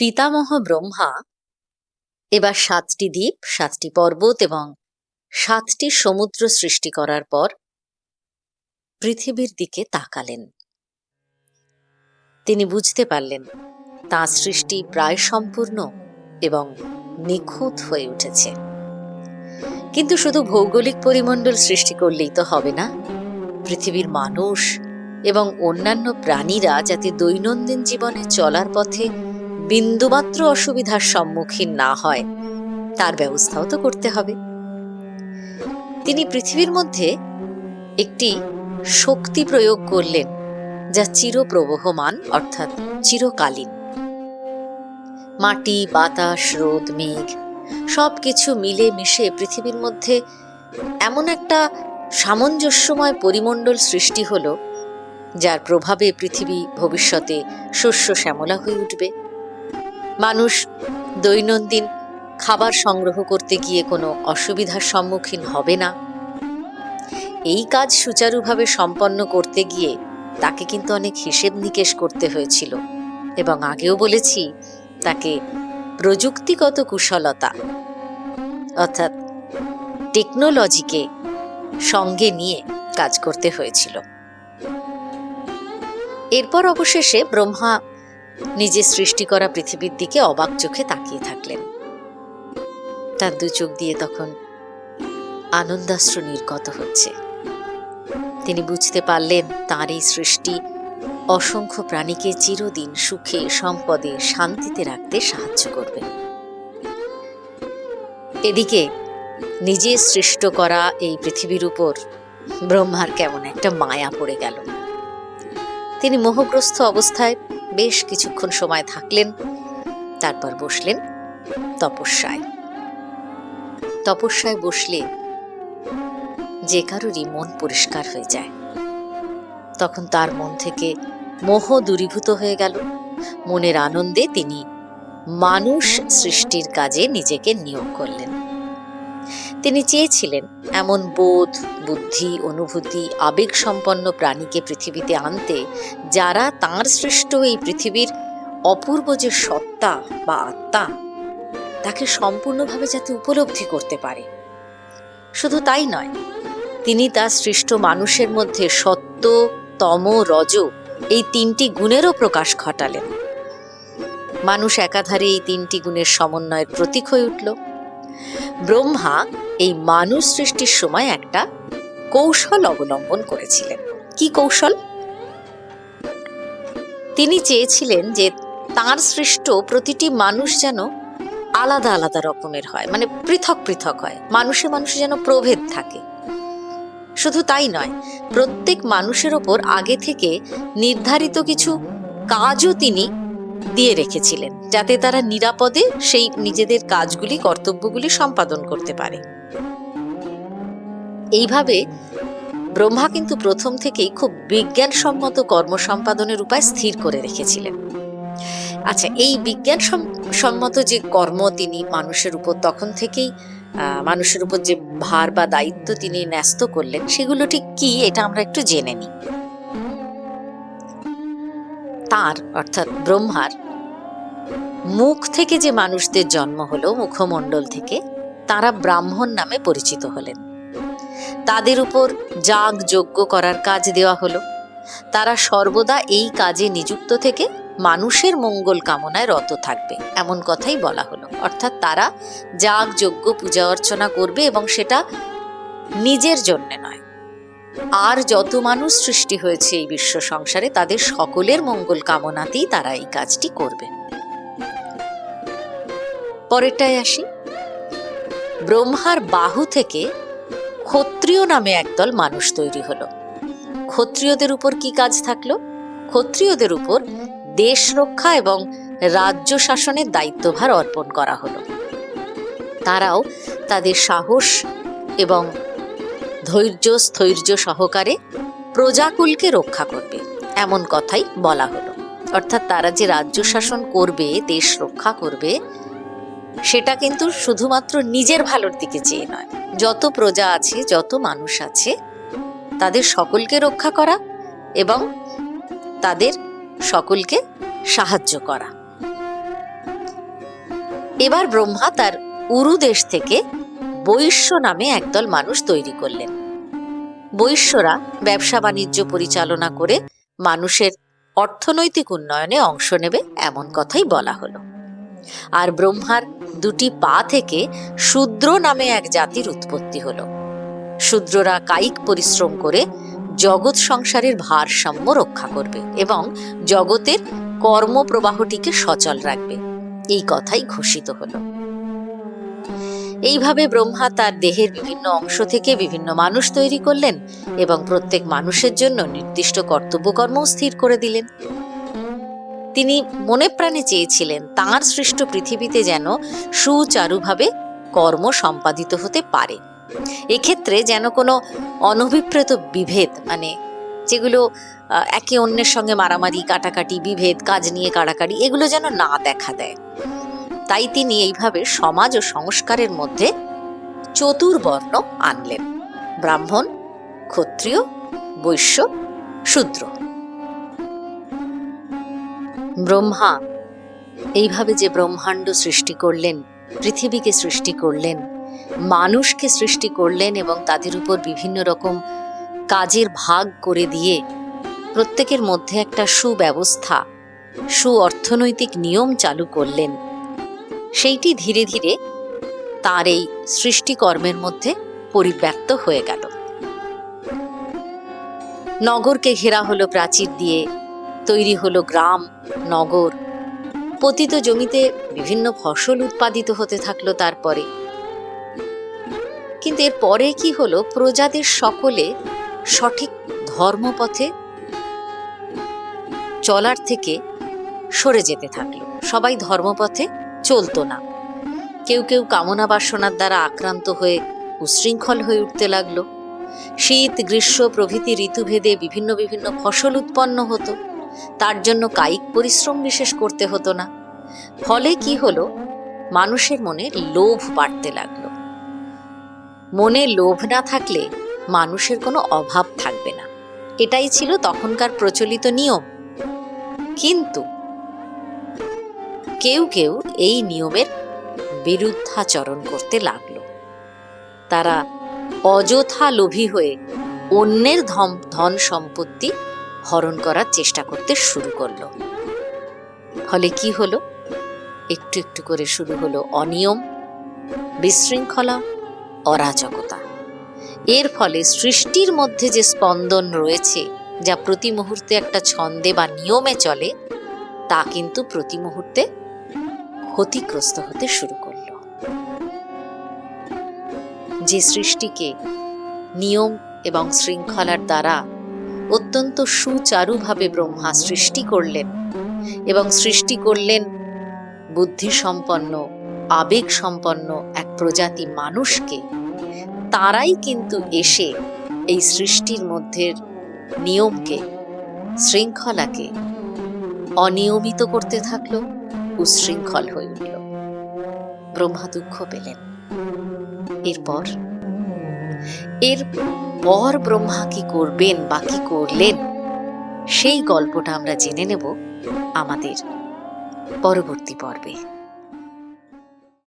পিতামহ ব্রহ্মা। এবার সাতটি দ্বীপ, সাতটি পর্বত এবং সাতটি সমুদ্র সৃষ্টি করার পর পৃথিবীর দিকে তাকালেন। তিনি বুঝতে পারলেন, তাঁর সৃষ্টি প্রায় সম্পূর্ণ এবং নিখুঁত হয়ে উঠেছে। কিন্তু শুধু ভৌগোলিক পরিমণ্ডল সৃষ্টি করলেই তো হবে না। পৃথিবীর মানুষ এবং অন্যান্য প্রাণীরা যাতে দৈনন্দিন জীবনে চলার পথে বিন্দুমাত্র অসুবিধার সম্মুখীন না হয়, তার ব্যবস্থাও তো করতে হবে। তিনি পৃথিবীর মধ্যে একটি শক্তি প্রয়োগ করলেন, যা চিরপ্রবহমান, অর্থাৎ চিরকালীন। মাটি, বাতাস, রোদ, মেঘ সব কিছু মিলে মিশে পৃথিবীর মধ্যে এমন একটা সামঞ্জস্যময় পরিমণ্ডল সৃষ্টি হলো, যার প্রভাবে পৃথিবী ভবিষ্যতে শস্য শ্যামলা হয়ে উঠবে। মানুষ দৈনন্দিন খাবার সংগ্রহ করতে গিয়ে কোনো অসুবিধার সম্মুখীন হবে না। এই কাজ সুচারুভাবে সম্পন্ন করতে গিয়ে তাকে কিন্তু অনেক হিসেব নিকেশ করতে হয়েছিল এবং আগেও বলেছি, তাকে প্রযুক্তিগত কুশলতা অর্থাৎ টেকনোলজিকে সঙ্গে নিয়ে কাজ করতে হয়েছিল। এরপর অবশেষে ব্রহ্মা নিজে সৃষ্টি করা পৃথিবীর দিকে অবাক চোখে তাকিয়ে থাকলেন। তার দু চোখ দিয়ে তখন আনন্দাশ্রু নির্গত হচ্ছে। তিনি বুঝতে পারলেন, তার এই সৃষ্টি অসংখ্য প্রাণীকে চিরদিন সুখে, সম্পদে, শান্তিতে রাখতে সাহায্য করবে। এদিকে নিজে সৃষ্ট করা এই পৃথিবীর উপর ব্রহ্মার কেমন একটা মায়া পড়ে গেল। তিনি মোহগ্রস্ত অবস্থায় বেশ কিছুক্ষণ সময় থাকলেন, তারপর বসলেন তপস্যায়। তপস্যায় বসলে যে কারোরই মন পরিষ্কার হয়ে যায়। তখন তার মন থেকে মোহ দূরীভূত হয়ে গেল। মনের আনন্দে তিনি মানুষ সৃষ্টির কাজে নিজেকে নিয়োগ করলেন। তিনি চেয়েছিলেন এমন বোধ, বুদ্ধি, অনুভূতি আবেগ সম্পন্ন প্রাণীকে পৃথিবীতে আনতে, যারা তাঁর সৃষ্ট এই পৃথিবীর অপূর্ব যে সত্তা বা আত্মা, তাকে সম্পূর্ণভাবে যাতে উপলব্ধি করতে পারে। শুধু তাই নয়, তিনি তার সৃষ্ট মানুষের মধ্যে সত্য, তম, রজ এই তিনটি গুণেরও প্রকাশ ঘটালেন। মানুষ একাধারে এই তিনটি গুণের সমন্বয়ের প্রতীক হয়ে উঠল। ব্রহ্মা এই মানুষ সৃষ্টির সময় একটা কৌশল অবলম্বন করেছিলেন। কি কৌশল? তিনি চেয়েছিলেন যে তার সৃষ্ট প্রতিটি মানুষ যেন আলাদা আলাদা রকমের হয় মানে পৃথক পৃথক হয়। মানুষে মানুষে যেন প্রভেদ থাকে। শুধু তাই নয়, প্রত্যেক মানুষের ওপর আগে থেকে নির্ধারিত কিছু কাজও তিনি দিয়ে রেখেছিলেন, যাতে তারা নিরাপদে সেই নিজেদের কাজগুলি, কর্তব্যগুলি সম্পাদন করতে পারে। এইভাবে ব্রহ্মা কিন্তু প্রথম থেকেই খুব বিজ্ঞানসম্মত কর্ম সম্পাদনের উপায় স্থির করে রেখেছিলেন। আচ্ছা এই বিজ্ঞান সম্মত যে কর্ম তিনি মানুষের উপর, তখন থেকেই মানুষের উপর যে ভার বা দায়িত্ব তিনি ন্যস্ত করলেন, সেগুলো ঠিক কি? এটা আমরা একটু জেনে নিই। তার, অর্থাৎ ব্রহ্মার, মুখ থেকে যে মানুষদের জন্ম হলো, মুখমণ্ডল থেকে, তারা ব্রাহ্মণ নামে পরিচিত হলেন। তাদের উপর যাগ যজ্ঞ করার কাজ দেওয়া হলো। তারা সর্বদা এই কাজে নিযুক্ত থেকে মানুষের মঙ্গল কামনায় রত থাকবে, এমন কথাই বলা হলো। অর্থাৎ তারা যাগ যজ্ঞ পূজা অর্চনা করবে এবং সেটা নিজের জন্যে নয় আর যত মানুষ সৃষ্টি হয়েছে এই বিশ্ব সংসারে, তাদের সকলের মঙ্গল কামনাতেই তারা এই কাজটি করবে। পরেরটায় আসি। ব্রহ্মার বাহু থেকে ক্ষত্রিয় নামে একদল মানুষ তৈরি হলো। ক্ষত্রিয়দের উপর কি কাজ থাকল? ক্ষত্রিয়দের উপর দেশ রক্ষা এবং রাজ্য শাসনের দায়িত্বভার অর্পণ করা হলো। তারাও তাদের সাহস এবং ধৈর্য, স্থৈর্য সহকারে প্রজাকুলকে রক্ষা করবে। এমন কথাই বলা হলো। অর্থাৎ তারা যে রাজ্য শাসন করবে, দেশ রক্ষা করবে, সেটা কিন্তু শুধুমাত্র নিজের ভালোর দিকে চেয়ে নয়। যত প্রজা আছে, যত মানুষ আছে, তাদের সকলকে রক্ষা করা এবং তাদের সকলকে সাহায্য করা। এবার ব্রহ্মা তার উরু দেশ থেকে বৈশ্য নামে একদল মানুষ তৈরি করলেন। বৈশ্যরা ব্যবসা বাণিজ্য পরিচালনা করে মানুষের অর্থনৈতিক উন্নয়নে অংশ নেবে এমন কথাই বলা হলো। আর ব্রহ্মার দুটি পা থেকে শূদ্র নামে এক জাতির উৎপত্তি হলো। শূদ্ররা কায়িক পরিশ্রম করে জগৎ সংসারের ভারসাম্য রক্ষা করবে এবং জগতের কর্মপ্রবাহটিকে সচল রাখবে। এই কথাই ঘোষিত হলো। এইভাবে ব্রহ্মা তার দেহের বিভিন্ন অংশ থেকে বিভিন্ন মানুষ তৈরি করলেন এবং প্রত্যেক মানুষের জন্য নির্দিষ্ট কর্তব্যকর্মও স্থির করে দিলেন। তিনি মনে প্রাণে চেয়েছিলেন তাঁর সৃষ্ট পৃথিবীতে যেন সুচারুভাবে কর্ম সম্পাদিত হতে পারে। এক্ষেত্রে যেন কোনো অনভিপ্রেত বিভেদ মানে যেগুলো একে অন্যের সঙ্গে মারামারি, কাটাকাটি, বিভেদ, কাজ নিয়ে কাড়াকাড়ি, এগুলো যেন না দেখা দেয়। তাই তিনি এইভাবে সমাজ ও সংস্কারের মধ্যে চতুর্বর্ণ আনলেন। ব্রাহ্মণ, ক্ষত্রিয়, বৈশ্য, শূদ্র। ব্রহ্মা, এইভাবে যে ব্রহ্মাণ্ড সৃষ্টি করলেন, পৃথিবীকে সৃষ্টি করলেন, মানুষকে সৃষ্টি করলেন এবং তাদের উপর বিভিন্ন রকম কাজের ভাগ করে দিয়ে প্রত্যেকের মধ্যে একটা সুব্যবস্থা সু অর্থনৈতিক নিয়ম চালু করলেন। সেইটি ধীরে ধীরে তার এই সৃষ্টিকর্মের মধ্যে পরিব্যক্ত হয়ে গেল। নগরকে ঘেরা হলো প্রাচীর দিয়ে, তৈরি হলো গ্রাম, নগর। পতিত জমিতে বিভিন্ন ফসল উৎপাদিত হতে থাকল তারপরে। কিন্তু এর পরে কি হলো, প্রজাদের সকলে সঠিক ধর্মপথে চলার থেকে সরে যেতে থাকল। সবাই ধর্মপথে চলতো না। কেউ কেউ কামনা বাসনার দ্বারা আক্রান্ত হয়ে উশৃঙ্খল হয়ে উঠতে লাগল। শীত, গ্রীষ্ম প্রভৃতি ঋতুভেদে বিভিন্ন বিভিন্ন ফসল উৎপন্ন হতো। তার জন্য কায়িক পরিশ্রম বিশেষ করতে হতো না। ফলে কি হলো? মানুষের মনে লোভ বাড়তে লাগল। মনে লোভ না থাকলে মানুষের কোনো অভাব থাকবে না। এটাই ছিল তখনকার প্রচলিত নিয়ম। কিন্তু কেউ কেউ এই নিয়মের বিরুদ্ধাচরণ করতে লাগল। তারা অযথা লোভী হয়ে অন্যের ধন সম্পত্তি হরণ করার চেষ্টা করতে শুরু করল। ফলে কি হলো? একটু একটু করে শুরু হলো অনিয়ম, বিশৃঙ্খলা, অরাজকতা। এর ফলে সৃষ্টির মধ্যে যে স্পন্দন রয়েছে, যা প্রতি মুহূর্তে একটা ছন্দে বা নিয়মে চলে, তা কিন্তু প্রতি মুহূর্তে ক্ষতিগ্রস্ত হতে শুরু করল। যে সৃষ্টিকে নিয়ম এবং শৃঙ্খলার দ্বারা অত্যন্ত সুচারুভাবে ব্রহ্মা সৃষ্টি করলেন এবং সৃষ্টি করলেন বুদ্ধিসম্পন্ন আবেগ সম্পন্ন এক প্রজাতি মানুষকে, তারাই কিন্তু এসে এই সৃষ্টির মধ্যে নিয়মকে, শৃঙ্খলাকে অনিয়মিত করতে থাকল। উশৃঙ্খল হয়ে উঠল। ব্রহ্মা দুঃখ পেলেন। এরপর, এর পর ব্রহ্মা কি করবেন বা কি করলেন, সেই গল্পটা আমরা জেনে নেব আমাদের পরবর্তী পর্বে।